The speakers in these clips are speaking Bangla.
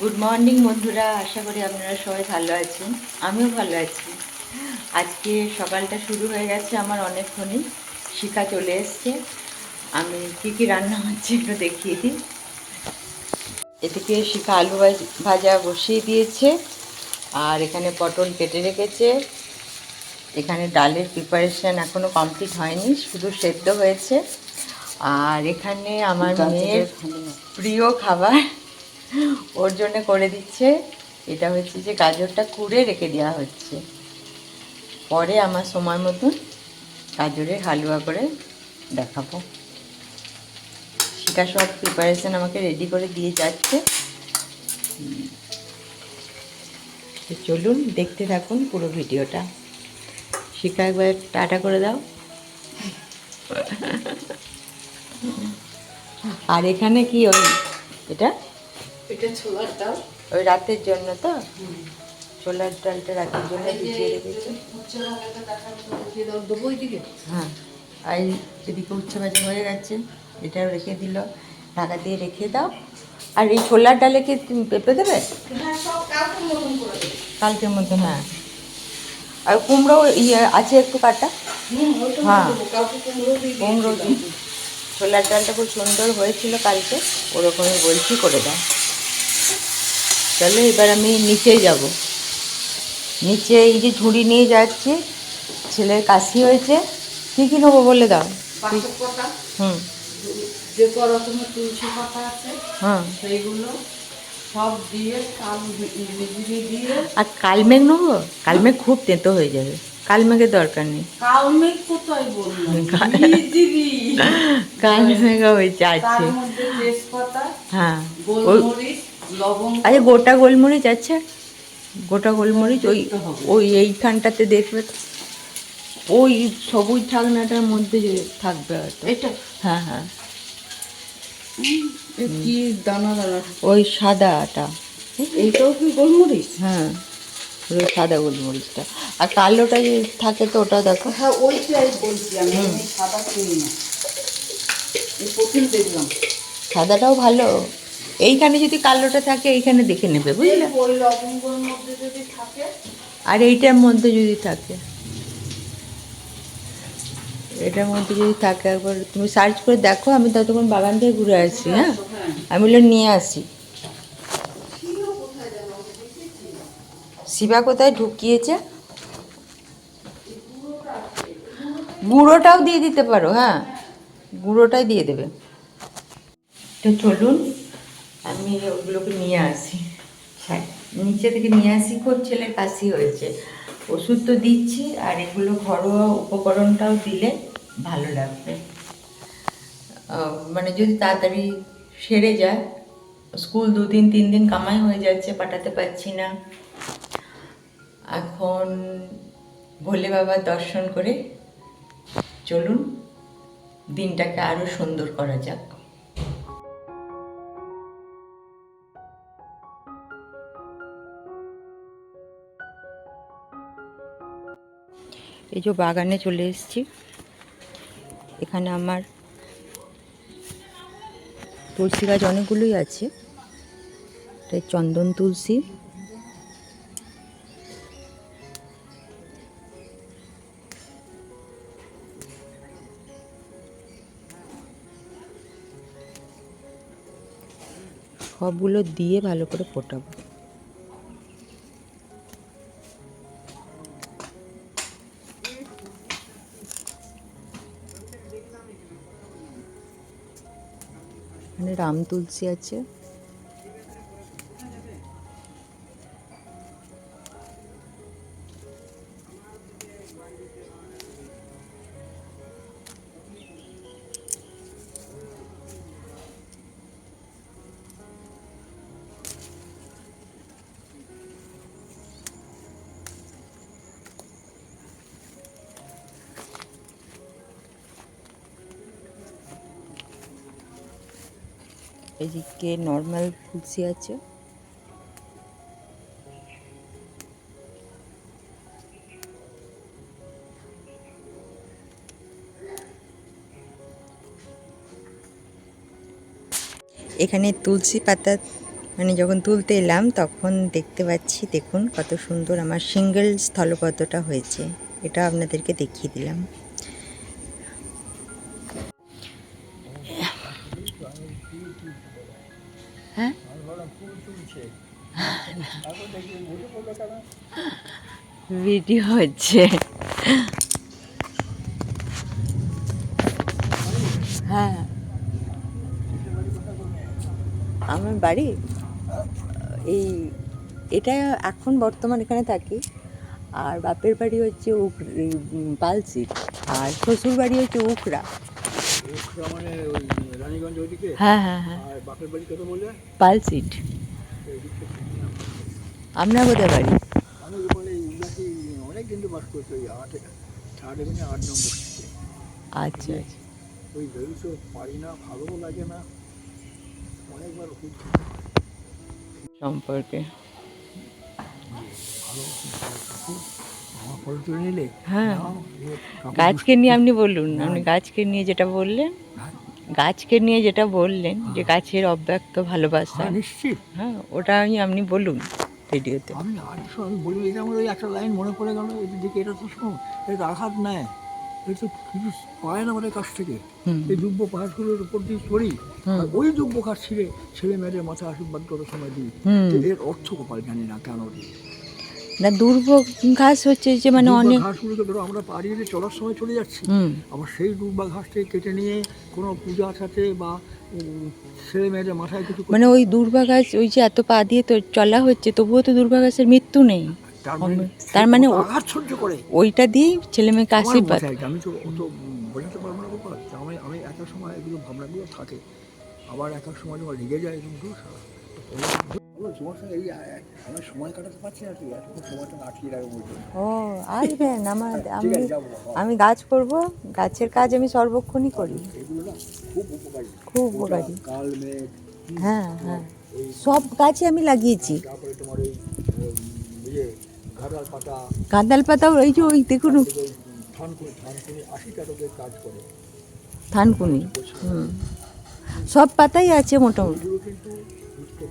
গুড মর্নিং বন্ধুরা। আশা করি আপনারা সবাই ভালো আছেন। আমিও ভালো আছি। আজকে সকালটা শুরু হয়ে গেছে আমার অনেকক্ষণই। শিখা চলে এসছে। আমি কী কী রান্না হচ্ছে একটু দেখিয়ে দিই। এদিকে শিখা আলু ভাজ- ভাজা বসিয়ে দিয়েছে। আর এখানে পটল কেটে রেখেছে। এখানে ডালের প্রিপারেশান এখনও কমপ্লিট হয়নি শুধু সেদ্ধ হয়েছে। আর এখানে আমার মেয়ের প্রিয় খাবার ওর জন্য করে দিচ্ছে। এটা হচ্ছে যে গাজরটা কুড়ে রেখে দেওয়া হচ্ছে। পরে আমার সময় মতন গাজরের হালুয়া করে দেখাবো। সেটা সব প্রিপারেশন আমাকে রেডি করে দিয়ে যাচ্ছে। তো চলুন দেখতে থাকুন পুরো ভিডিওটা। শিখা একবার টাটা করে দাও। আর এখানে কি ওই এটা? এটা ছোলার ডাল। ওই রাতের জন্য তো? ছোলার ডালটা রাতের জন্য ভিজিয়ে রেখেছি। হ্যাঁ। আর এদিকে উচ্ছে ভাজা হয়ে গেছে এটাও রেখে দিল। ঢাকা দিয়ে রেখে দাও। আর এই ছোলার ডালে কি তুমি পেঁপে দেবে? হ্যাঁ কালকের মতো হ্যাঁ। আর কুমড়ো ইয়ে আছে একটু কাটা? হ্যাঁ। কুমড়ো ছোলার ডালটা খুব সুন্দর হয়েছিল কালকে। ওরকমই বলছি করে দাও। চলো এবার আমি নিচে যাব। নিচে এই যে ঝুড়ি নিয়ে যাচ্ছি ছেলের কাশি হয়েছে। কী কী নেব বলে দাও? হুম। যে ক রকমের তুলসী পাতা আছে হ্যাঁ সেইগুলো সব দিয়ে কাল দিয়ে আর কালমেঘ নেব? কালমেঘ খুব তেঁতো হয়ে যাবে। কালমেঘের দরকার নেই। কালমেঘ কোথায় বললাম কালমেঘ হয়েছে আছে হ্যাঁ। ওই গোলমরিচ আরে গোটা গোলমরিচ আছে গোটা গোলমরিচ ওই ওই এইখানটাতে দেখবে ওই সবুজ ঢাকনাটার মধ্যে থাকবে হয়তো। এটা? হ্যাঁ হ্যাঁ। কি দানা দানা? ওই সাদাটা এইটাও কি গোলমরিচ? হ্যাঁ ওই সাদা গোলমরিচটা। আর কালোটা যে থাকে তো ওটা দেখো। হ্যাঁ ওইটাই বলছি আমি সাদা চিনি না। প্রথম দেখলাম। সাদাটাও ভালো। এইখানে যদি কালোটা থাকে এইখানে দেখে নেবে বুঝলে? আর এইটার মধ্যে যদি থাকে। এটার মধ্যে যদি থাকে একবার তুমি সার্চ করে দেখো আমি ততক্ষণ বাগান থেকে ঘুরে আসছি হ্যাঁ? হ্যাঁ। আমি বলে নিয়ে আসি। শিবা কোথায়? ঢুকিয়েছে। গুঁড়োটাও দিয়ে দিতে পারো হ্যাঁ? গুঁড়োটাই দিয়ে দেবে। তো চলুন আমি ওগুলোকে নিয়ে আসি। হ্যাঁ, নিচে থেকে নিয়ে আসি ছেলের কাশি হয়েছে। ওষুধ তো দিচ্ছি আর এগুলো ঘরোয়া উপকরণটাও দিলে ভালো লাগবে। মানে যদি তাড়াতাড়ি সেরে যায় স্কুল দুদিন তিন দিন কামাই হয়ে যাচ্ছে পাঠাতে পারছি না। এখন ভোলে বাবার দর্শন করে চলুন দিনটাকে আরও সুন্দর করা যাক। এই যে বাগানে চলে এসেছি। এখানে আমার তুলসী গাছ অনেকগুলোই আছে। এটা চন্দন তুলসী। সবগুলো দিয়ে ভালো করে ফোটাবো। তুলসি তুলসী আছে। এদিকে নর্মাল তুলসী আছে। এখানে তুলসী পাতা মানে যখন তুলতে এলাম, তখন দেখতে পাচ্ছি, দেখুন কত সুন্দর আমার সিঙ্গেল স্থলপদ্মটা হয়েছে। এটা আপনাদেরকে দেখিয়ে দিলাম। ভিডিও হচ্ছে। হ্যাঁ। আমার বাড়ি, এই, এটা এখন বর্তমান এখানে থাকি। আর বাপের বাড়ি হচ্ছে পালসিট আর শ্বশুর বাড়ি হচ্ছে উকরা মানে ওই রানীগঞ্জ ওইদিকে? হ্যাঁ হ্যাঁ হ্যাঁ। আর বাপের বাড়ি কত বললে পালসিট আপনার কোথায় বাড়ি। আমি বলে উল্লাসি অনেক দিন তো বাস করছে ওই আট আট এখানে আট নম্বর আচ্ছা। আচ্ছা ওই বেরোতে পারি না ভালোও লাগে না অনেকবার সম্পর্কে। আমার হ্যাঁ। গাছকে নিয়ে আপনি বলুন। আপনি গাছকে নিয়ে যেটা বললেন। গাছকে নিয়ে যেটা বললেন যে গাছের অব্যক্ত ভালোবাসা। হ্যাঁ নিশ্চিত। হ্যাঁ ওটা আমি আপনি বলুন ভিডিওতে। আমি আর আমি বলি এটা আমার ওই একটা লাইন মনে পড়ে গেল এই দিকে এটা তো শোনো এটা আঘাত নেয়। এটা তো কিছু পায় না আমাদের কাছ থেকে। এই দুব্য পাহাড়গুলোর উপর দিয়ে হুম। ওই দুব্য কাঠ ছিঁড়ে ছেলে মেয়েদের মাথায় আশীর্বাদ করার সময় দিই। এর অর্থ কপাল জানি না কেন দিই। না দুর্ভোগ ঘাস হচ্ছে যে মানে অনেক ঘাসগুলোকে ধরো আমরা পাড়িয়ে চলার সময় চলে যাচ্ছি। আবার সেই দুব্বা ঘাসটাকে কেটে নিয়ে কোনো পূজা সাথে বা ছেলে মেয়েদের মাথায় কিছু মানে ওই দুর্বা গাছ ওই যে এত পা দিয়ে তো চলা হচ্ছে তবুও তো দুর্বা গাছের মৃত্যু নেই। তার মানে মানে ওইটা দিয়েই ছেলে মেয়েকে আশীর্বাদ। আমি তো অত বোঝাতে পারব না গোপাল। আমি আমি সময় এগুলো ভাবনাগুলো থাকে। আবার একটা সময় যখন লেগে যায় ও আসবেন আমার আমি। আমি গাছ করব গাছের কাজ আমি সর্বক্ষণই করি। খুব উপকারী। হ্যাঁ হ্যাঁ। সব গাছই আমি লাগিয়েছি। উম, ইয়ে পাতা। পাতাও ওই যে ওই দেখুন। থানকুনি হুম। সব পাতাই আছে মোটামুটি।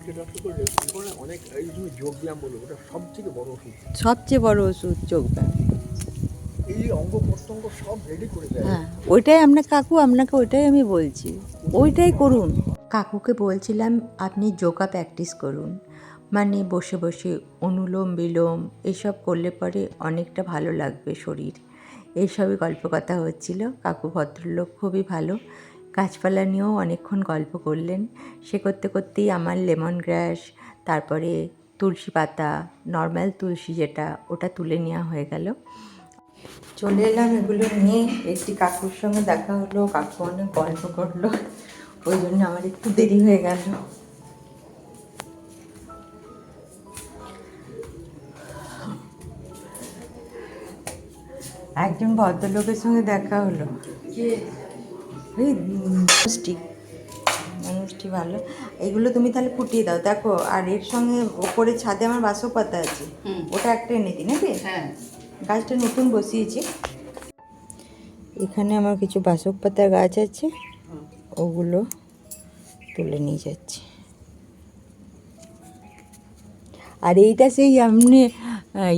অনেক এই তুমি যোগ বলো ওটা সব থেকে বড় ওষুধ। সবচেয়ে বড় ওষুধ যোগ ব্যায়াম। এই অঙ্গ প্রত্যঙ্গ সব রেডি করে দেয়। হ্যাঁ ওইটাই আপনার কাকু আপনাকে ওইটাই আমি বলছি। ওইটাই করুন। কাকুকে বলছিলাম আপনি যোগা প্র্যাকটিস করুন। মানে বসে বসে অনুলোম বিলোম এসব করলে পরে অনেকটা ভালো লাগবে শরীর। এইসবই গল্প কথা হচ্ছিল। কাকু ভদ্রলোক খুবই ভালো। গাছপালা নিয়েও অনেকক্ষণ গল্প করলেন। সে করতে করতেই আমার লেমন গ্রাস, তারপরে তুলসী পাতা, নর্মাল তুলসী যেটা, ওটা তুলে নেওয়া হয়ে গেল। চলে এলাম এগুলো নিয়ে। একটি কাকুর সঙ্গে দেখা হলো, কাকু অনেক গল্প করল, ওই জন্য আমার একটু দেরি হয়ে গেল। একজন ভদ্রলোকের সঙ্গে দেখা হলো। ওই মানুষটি মানুষটি ভালো। এগুলো তুমি তাহলে ফুটিয়ে দাও। দেখো আর এর সঙ্গে ওপরে ছাদে আমার বাসক পাতা আছে ওটা একটা এনে নাকি? হ্যাঁ। গাছটা নতুন বসিয়েছি। এখানে আমার কিছু বাসক পাতার গাছ আছে। ওগুলো তুলে নিয়ে যাচ্ছি। আর এইটা সেই আপনি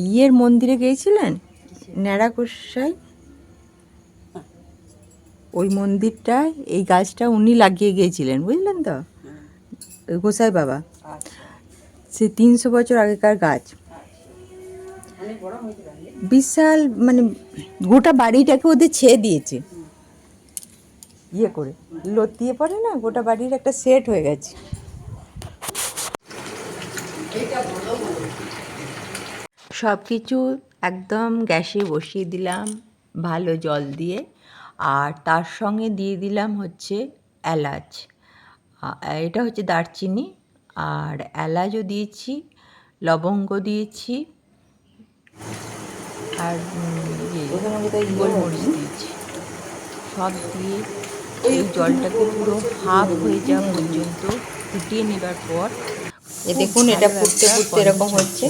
ইয়ের মন্দিরে গিয়েছিলেন? ন্যাড়া গোসাই ওই মন্দিরটা এই গাছটা উনি লাগিয়ে গিয়েছিলেন, বুঝলেন তো? গোসাই বাবা। সে তিনশো বছর আগেকার গাছ। বিশাল মানে গোটা বাড়িটাকে ওদের ছেয়ে দিয়েছে। ইয়ে করে, লতিয়ে পড়ে না? গোটা বাড়ির একটা সেট হয়ে গেছে। সব কিছু একদম গ্যাসে বসিয়ে দিলাম, ভালো জল দিয়ে। আর তার সঙ্গে দিয়ে দিলাম হচ্ছে এলাচ। এটা হচ্ছে দারচিনি। আর এলাচও দিয়েছি লবঙ্গ দিয়েছি আর ইয়ে, গোলমরিচ দিয়েছি। সব দিয়ে এই জলটাকে পুরো হাফ হয়ে যাওয়া পর্যন্ত ফুটিয়ে নেবার পর দেখুন, এটা ফুটতে ফুটতে এরকম হচ্ছে।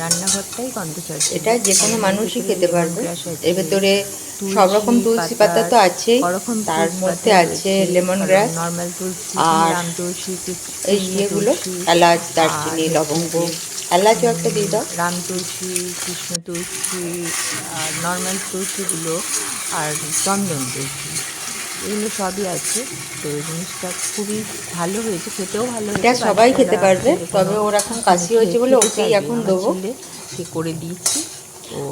রান্নাঘরটাই গন্ধ ছাড়ছে এটা যে কোনো মানুষই খেতে পারবে। এর ভেতরে সব রকম তুলসী পাতা তো আছেই। তার মধ্যে আছে লেমন গ্রাস আর এই ইয়েগুলো এলাচ দারচিনি লবঙ্গ। এলাচও একটা দিয়ে দাও। রাম তুলসী কৃষ্ণ তুলসী আর নর্মাল তুলসীগুলো আর চন্দন তুলসী এগুলো সবই আছে। তো এই জিনিসটা খুবই ভালো হয়েছে খেতেও ভালো এটা সবাই খেতে পারবে তবে ওর এখন কাশি হয়েছে বলে ওকেই এখন দেবো। সে করে দিয়েছি।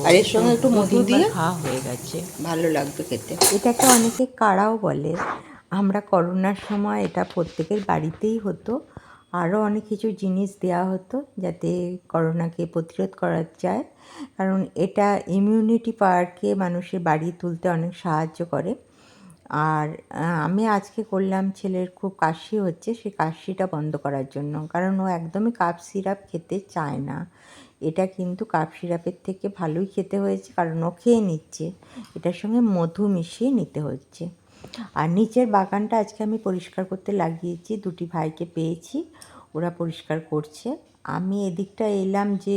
আর এর সঙ্গে একটু মধু দিয়ে? খাওয়া হয়ে গেছে। ভালো লাগবে খেতে। এটাকে অনেকে কাড়াও বলে আমরা করোনার সময় এটা প্রত্যেকের বাড়িতেই হতো। আরও অনেক কিছু জিনিস দেওয়া হতো যাতে করোনাকে প্রতিরোধ করা যায়। কারণ এটা ইমিউনিটি পাওয়ারকে মানুষের বাড়ি তুলতে অনেক সাহায্য করে। আর আমি আজকে করলাম ছেলের খুব কাশি হচ্ছে সে কাশিটা বন্ধ করার জন্য। কারণ ও একদমই কাপ সিরাপ খেতে চায় না। এটা কিন্তু কাপ সিরাপের থেকে ভালোই খেতে হয়েছে, কারণ ও খেয়ে নিচ্ছে। এটার সঙ্গে মধু মিশিয়ে নিতে হচ্ছে। আর নিচের বাগানটা আজকে আমি পরিষ্কার করতে লাগিয়েছি, দুটি ভাইকে পেয়েছি, ওরা পরিষ্কার করছে। আমি এদিকটা এলাম যে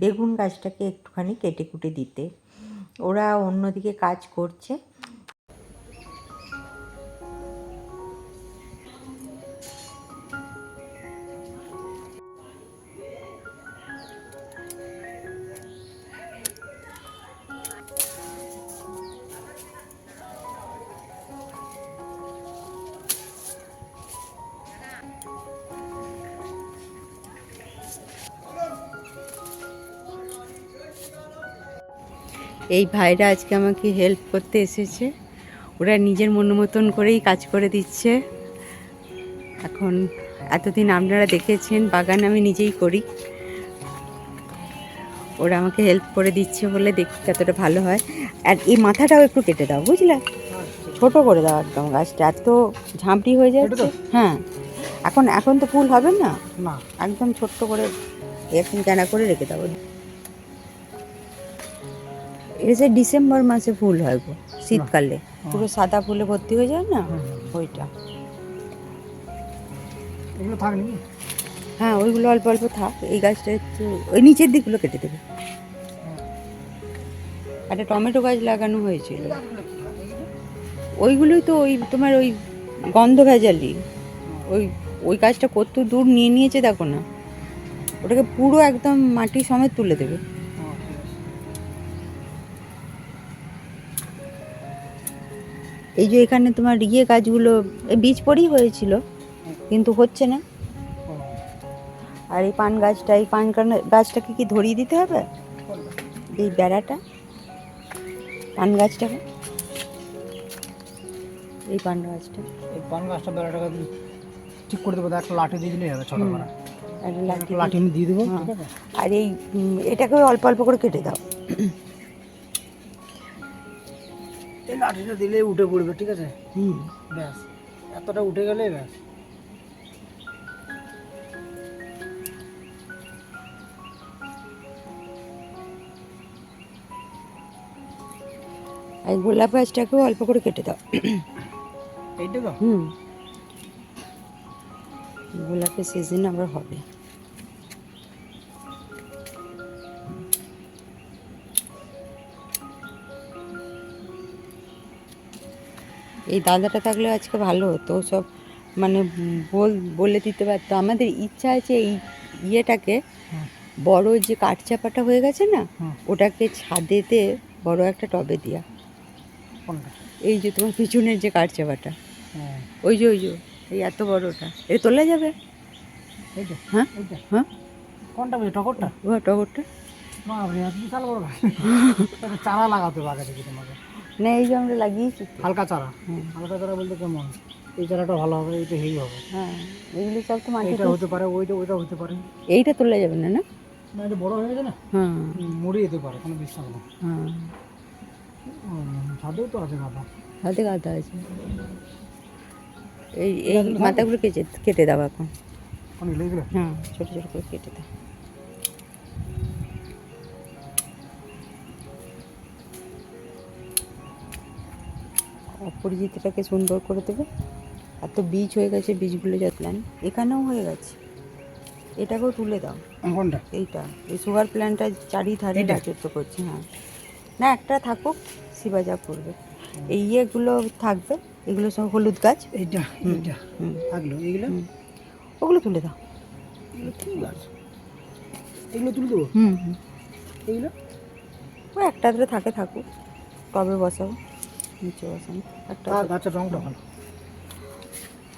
বেগুন গাছটাকে একটুখানি কেটে কুটে দিতে। ওরা অন্যদিকে কাজ করছে। এই ভাইরা আজকে আমাকে হেল্প করতে এসেছে। ওরা নিজের মন মতন করেই কাজ করে দিচ্ছে। এখন এতদিন আপনারা দেখেছেন বাগান আমি নিজেই করি। ওরা আমাকে হেল্প করে দিচ্ছে বলে দেখি কতটা ভালো হয়। আর এই মাথাটাও একটু কেটে দাও বুঝলে? ছোট করে দাও একদম গাছটা এত ঝাঁপড়ি হয়ে যাচ্ছে। হ্যাঁ এখন এখন তো ফুল হবে না? না। একদম ছোট্ট করে এরকম জানা করে রেখে দেবো যে ডিসেম্বর মাসে ফুল হয় গো শীতকালে। পুরো সাদা ফুলে ভর্তি হয়ে যায় না? ওইটা। এগুলো থাকনি হ্যাঁ ওইগুলো অল্প অল্প থাক। এই গাছটা একটু ওই নিচের দিকগুলো কেটে দেবে। একটা টমেটো গাছ লাগানো হয়েছিল ওইগুলোই তো ওই তোমার ওই গন্ধ ভেজালি। ওই ওই গাছটা কত দূর নিয়ে নিয়েছে দেখো না। ওটাকে পুরো একদম মাটি সমেত তুলে দেবে। এই যে এখানে তোমার ইয়ে গাছগুলো বীজ পরেই হয়েছিল কিন্তু হচ্ছে না। আর এই পান গাছটা এই পান গাছটাকে কি ধরিয়ে দিতে হবে? এই বেড়াটা? পান গাছটাকে? এই পান গাছটা? এই পান গাছটা বেড়াটাকে ঠিক করে দেবো একটা লাঠি দিয়ে দিলেই হবে ছোট করে লাঠি লাঠি আমি দিয়ে দেবো আর এই এটাকে অল্প অল্প করে কেটে দাও। লাঠিটা দিলেই উঠে পড়বে ঠিক আছে? হুম। ব্যাস। এতটা উঠে গেলেই ব্যাস। আর এই গোলাপ গাছটাকেও অল্প করে কেটে দাও। এইটা তো হুম। গোলাপের সিজন আবার হবে। এই দাদাটা থাকলে আজকে ভালো হতো সব মানে বল বলে দিতে পারতো। আমাদের ইচ্ছা আছে এই ইয়েটাকে। বড় যে কাঠচাপাটা হয়ে গেছে না ওটাকে ছাদেতে বড় একটা টবে দেওয়া এই যে তোমার পিছনের যে কাঠচাপাটা। হ্যাঁ ওই যে ওই যে এই এত বড়টা। এ তোলা যাবে? হ্যাঁ? হ্যাঁ? কোনটা টগরটা? ও টগরটা। বিশাল বড় চারা লাগাতে থেকে তোমাকে। না এই যে আমরা লাগিয়েছি হালকা চারা। হুম। হালকা চারা বলতে কেমন? এই চারাটা ভালো হবে এইটা হেভি হবে। হ্যাঁ এগুলো সব তো মাটি এইটা হতে পারে ওইটা ওইটা হতে পারে। এইটা তোলা যাবে না না? না এটা বড় হয়ে গেছে না? হ্যাঁ। মরে যেতে পারে কোনো বিশ্বাস নেই। হ্যাঁ। ছাদেও তো আছে গাঁদা। হাতে গাঁদা আছে। এই এই মাথাগুলো কেটে কেটে দাও এখন। হ্যাঁ ছোটো ছোটো করে কেটে দাও। অপরিচিতটাকে সুন্দর করে দেবে। আর তো বীজ হয়ে গেছে বীজগুলো যতলেন এখানেও হয়ে গেছে। এটাকেও তুলে দাও। কোনটা? এইটা। এই সুগার প্ল্যান্টটা চারিধারে? রাজত্ব করছে হ্যাঁ। না একটা থাকুক মিক্সি বাজা করবে। এই ইয়েগুলো থাকবে এগুলো সব হলুদ গাছ। এইটা। এইটা থাকল। এইগুলো? হুম। ওগুলো তুলে দাও। এগুলো এগুলো তুলে দেবো? হুম হুম। এইগুলো? ও একটা ধরে থাকে থাকুক। টবে বসাবো নিচে বসাবো একটা গাছের রংটা ভালো।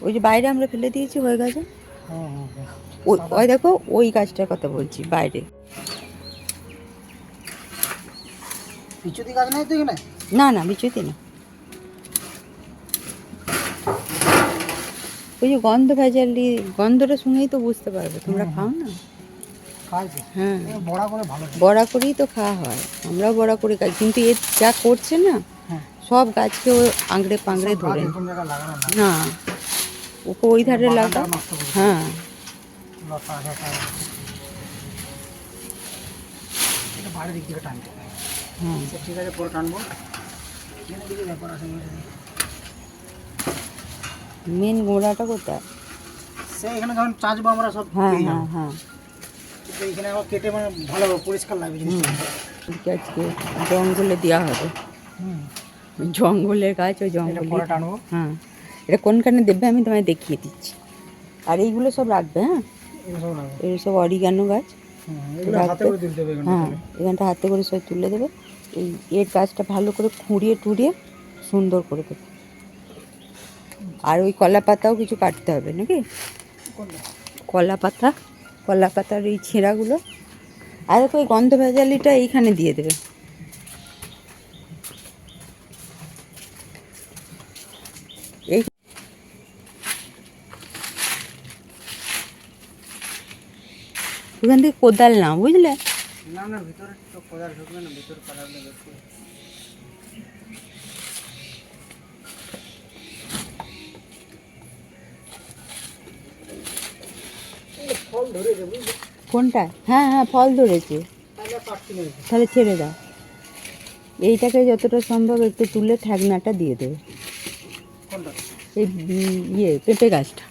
ওই যে বাইরে আমরা ফেলে দিয়েছি হয়ে গেছে। হ্যাঁ হ্যাঁ হ্যাঁ। ওই ওই দেখো ওই গাছটার কথা বলছি বাইরে। পিছুতি গাছ নাই তো এখানে? না না বিচুতি না ওই যে গন্ধ ভেজালি গন্ধটা শুনেই তো বুঝতে পারবে। তোমরা খাও না? হ্যাঁ। বড়া করে ভালো। বড়া করেই তো খাওয়া হয়। আমরাও বড়া করে খাই কিন্তু এ যা করছে না হ্যাঁ সব গাছকে ও আংড়ে পাংড়ে ধরে। না? ওকে ওই ধারে লাগা হ্যাঁ। আচ্ছা, ঠিক আছে পরে টানবো। মনে গোড়াটা কোথায়? সে এখানে যখন চাঁচবো আমরা সব হ্যাঁ হ্যাঁ হ্যাঁ। এখানে আবার কেটে মানে ভালো পরিষ্কার লাগবে জিনিসটা। আজকে জঙ্গলে দেওয়া হবে। হুম। জঙ্গলের গাছ ওই জঙ্গলে হ্যাঁ। এটা কোনখানে দেবে আমি তোমায় দেখিয়ে দিচ্ছি। আর এইগুলো সব রাখবে হ্যাঁ? এগুলো সব অরিগানো গাছ। হ্যাঁ এখানটা হাতে করে সব তুলে দেবে। এই এর গাছটা ভালো করে খুঁড়িয়ে টুড়িয়ে সুন্দর করে দেবে। আর ওই কলা পাতাও কিছু কাটতে হবে নাকি? কলা পাতা কলা পাতার এই ছেঁড়াগুলো। আর ওই গন্ধ ভেজালিটা এইখানে দিয়ে দেবে। ওখান থেকে কোদাল না বুঝলে? না না ভিতরে তো কোদাল ঢুকবে না ভিতরে কালার বের করে ফল ধরে যাবে কোনটা? হ্যাঁ হ্যাঁ ফল ধরেছে। তাহলে ছেড়ে দাও। এইটাকে যতটা সম্ভব একটু তুলে ঠ্যাকনাটা দিয়ে দেবে এই ইয়ে পেঁপে গাছটা।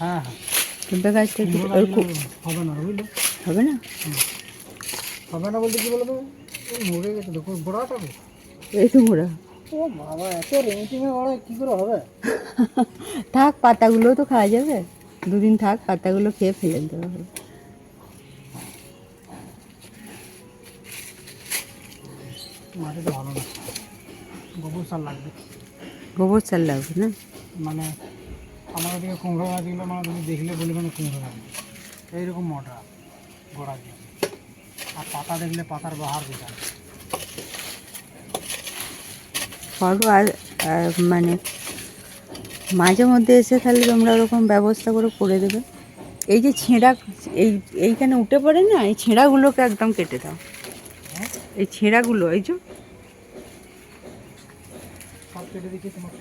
হ্যাঁ হ্যাঁ। পেঁপে গাছটা একটু মোড়া ওর দিলে খুব হবে না বুঝলে? হবে না? হবে না বলতে কি বলতো? মরে গেছে দেখো বড়াটা। এই তো মোড়া ও বাবা এত রেমিটিংয়ে বড় কি করে হবে? থাক পাতাগুলো তো খাওয়া যাবে। দুদিন থাক পাতাগুলো খেয়ে ফেলে দেওয়া হবে। মাটিটা ভালো না। গোবর সার লাগবে। গোবর সার লাগবে না? মানে আমার ওদিকে কুমড়ো গাছগুলো মানে তুমি দেখলে বলে মানে কুমড়ো গাছ এইরকম মোটা গোড়া দিয়ে। আর পাতা দেখলে পাতার বাহার দিতে করো আর মানে মাঝে মধ্যে এসে তাহলে তোমরা ওরকম ব্যবস্থা করে করে দেবে। এই যে ছেঁড়া এই এইখানে উঠে পড়ে না এই ছেঁড়াগুলোকে একদম কেটে দাও। এই ছেঁড়াগুলো এই যে। সব কেটে দিকে তোমার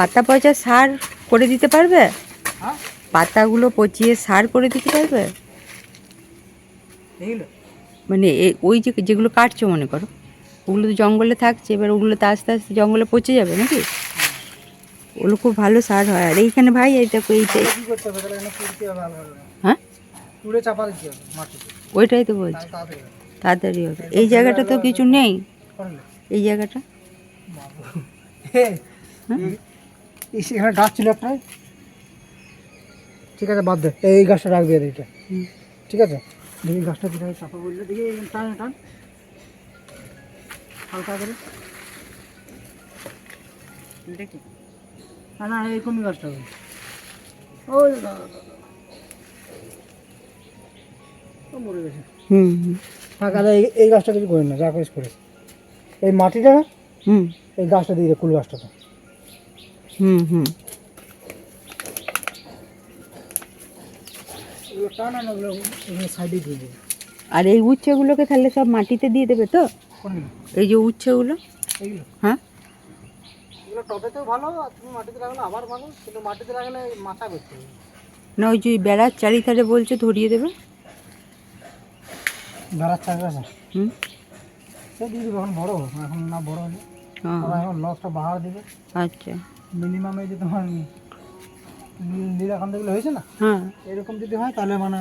পাতা পচা সার করে দিতে পারবে? হ্যাঁ। পাতাগুলো পচিয়ে সার করে দিতে পারবে? মানে ওই যে যেগুলো কাটছো মনে করো ওগুলো তো জঙ্গলে থাকছে এবার ওগুলো তো আস্তে আস্তে জঙ্গলে পচে যাবে নাকি? ওগুলো খুব ভালো সার হয়। আর এইখানে ভাই এইটা এইটাই হ্যাঁ? ওইটাই তো বলছি। তাড়াতাড়ি হবে। এই জায়গাটা তো কিছু নেই। এই জায়গাটা? হ্যাঁ? এখানে গাছ ছিল একটা ঠিক আছে বাদ দে। এই গাছটা রাখবে এইটা। হুম। ঠিক আছে? দেখি গাছটা কোথায় চাপা বললে দেখি টান টান। হালকা করে। দেখি। না না এই কোন গাছটা। ও মরে গেছে। হুম দাদা এই এই গাছটা কিছু করেন না যা করিস করে। এই মাটিটা না? হুম। এই গাছটা দিয়ে কুল গাছটা হুম হুম। আর এই উচ্ছেগুলোকে তাহলে সব মাটিতে দিয়ে দেবে তো? এই যে উচ্ছেগুলো? হ্যাঁ? এগুলো টবেতেও ভালো তুমি মাটিতে রাখলে আবার ভালো কিন্তু মাটিতে রাখলে মাথা করতে না ওই যে বেড়ার চারিধারে বলছে ধরিয়ে দেবে? বেড়ার আছে হুম। সে এখন বড়ো। এখন না বড়ো হলে হ্যাঁ এখন লসটা বাড়া দেবে। আচ্ছা। মিনিমাম এই যে তোমার নীল- নীলাকান্তগুলো হয়েছে না হ্যাঁ। এরকম যদি হয় তাহলে মানে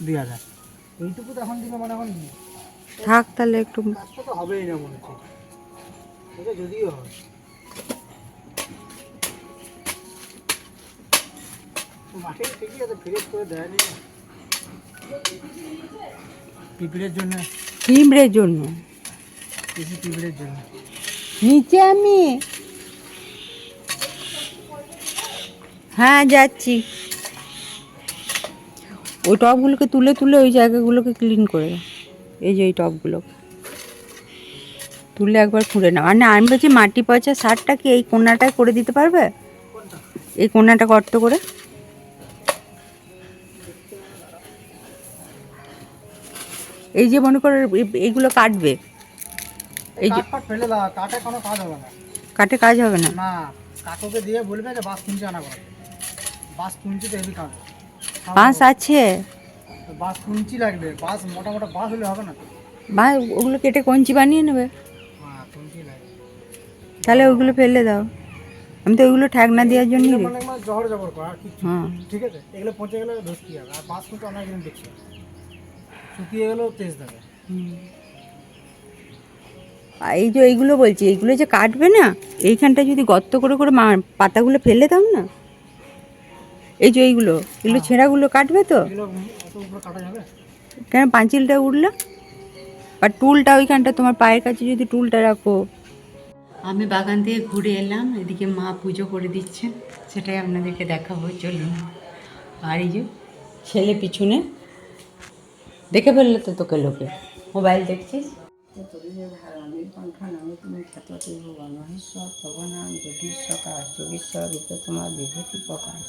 দেওয়া যায় এইটুকু তো এখন দিলে মানে এখন থাক তাহলে একটু। তো হবেই না মনে হচ্ছে এটা যদিও হয়। মাঠে ঠিকই আছে ফ্রেশ করে দেয়নি। পিঁপড়ের জন্য। পিঁপড়ের জন্য। পিঁপড়ের জন্য। নিচে আমি হ্যাঁ যাচ্ছি। ওই টবগুলোকে তুলে তুলে ওই জায়গাগুলোকে ক্লিন করে দাও। এই যে এই টবগুলো তুলে একবার খুঁড়ে নাও। আর না আমি বলছি মাটি পচা সারটা কি এই কোনাটায় করে দিতে পারবে? এই কোনাটা গর্ত করে। এই যে মনে করো এইগুলো কাটবে। এই যে কাঠে কোনো কাজ হবে না। কাটে কাজ হবে না। না কাকুকে দিয়ে বলবে যে বাস কুঞ্চি আনা করে বাস হেভি কাজ বাঁশ আছে? বাস কুঞ্চি লাগবে। বাস মোটা মোটা বাস হলে হবে না? ওগুলো কেটে কঞ্চি বানিয়ে নেবে? হ্যাঁ তাহলে ওগুলো ফেলে দাও। আমি তো ওইগুলো ঠ্যাকনা দেওয়ার রে- মানে মানে জহর জবর করা হ্যাঁ। ঠিক আছে? এগুলো পচে গেলে হবে? আর বাস কিন্তু অনেক দিন দেখছি। শুকিয়ে গেলেও তেজ দেবে এই যে এইগুলো বলছি এইগুলো যে কাটবে না এইখানটা যদি গর্ত করে করে পাতাগুলো ফেলে দাও না? এই যে এইগুলো এগুলো ছেঁড়াগুলো কাটবে তো? এগুলো অত উপরে কাটা যাবে? কেন পাঁচিলটা উঠল আর টুলটা ওইখানটা তোমার পায়ের কাছে যদি টুলটা রাখো। আমি বাগান থেকে ঘুরে এলাম এদিকে মা পুজো করে দিচ্ছেন সেটাই আপনাদেরকে দেখাবো চলুন। আর এই যে ছেলে পিছনে দেখে ফেললে তো তোকে লোকে। মোবাইল দেখছিস? যোগীশ্বর রূপে তোমার বিভূতি প্রকাশ।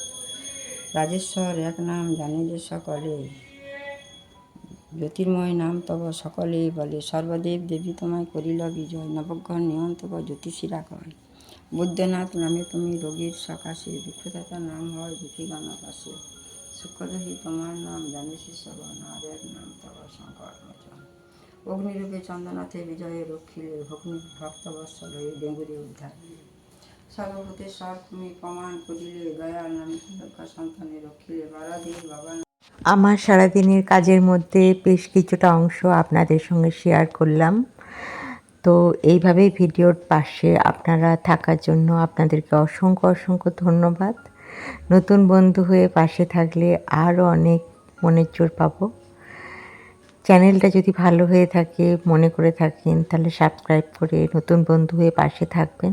রাজেশ্বর এক নাম, জানে যে সকলে জ্যোতির্ময় নাম তব সকলেই বলে, সর্বদেব দেবী তোমায় করিল বিজয়, নবগ্রহ নিয়ন্তক জ্যোতিষীরা কয় বুদ্ধনাথ নামে তুমি রোগীর সকাশে, দুঃখদাতা নাম হয় দুঃখী গণকাশে সুখদেহী তোমার নাম জানিসি সবন আর এক নাম তব শঙ্কর মোচন অগ্নিরূপে চন্দ্রনাথে বিজয়ে রক্ষিলে ভগ্নি ভক্ত বৎসল হয়ে ডেঙ্গুরি উদ্ধার। সর্বভূতে সব তুমি প্রমাণ করিলে দয়াল নামে রক্ষা সন্তানে রক্ষিলে, বারাধীর বাবা আমার সারাদিনের কাজের মধ্যে বেশ কিছুটা অংশ আপনাদের সঙ্গে শেয়ার করলাম। তো এইভাবেই ভিডিওর পাশে আপনারা থাকার জন্য আপনাদেরকে অসংখ্য অসংখ্য ধন্যবাদ। নতুন বন্ধু হয়ে পাশে থাকলে আরও অনেক মনের জোর পাবো। চ্যানেলটা যদি ভালো হয়ে থাকে, মনে করে থাকেন, তাহলে সাবস্ক্রাইব করে নতুন বন্ধু হয়ে পাশে থাকবেন।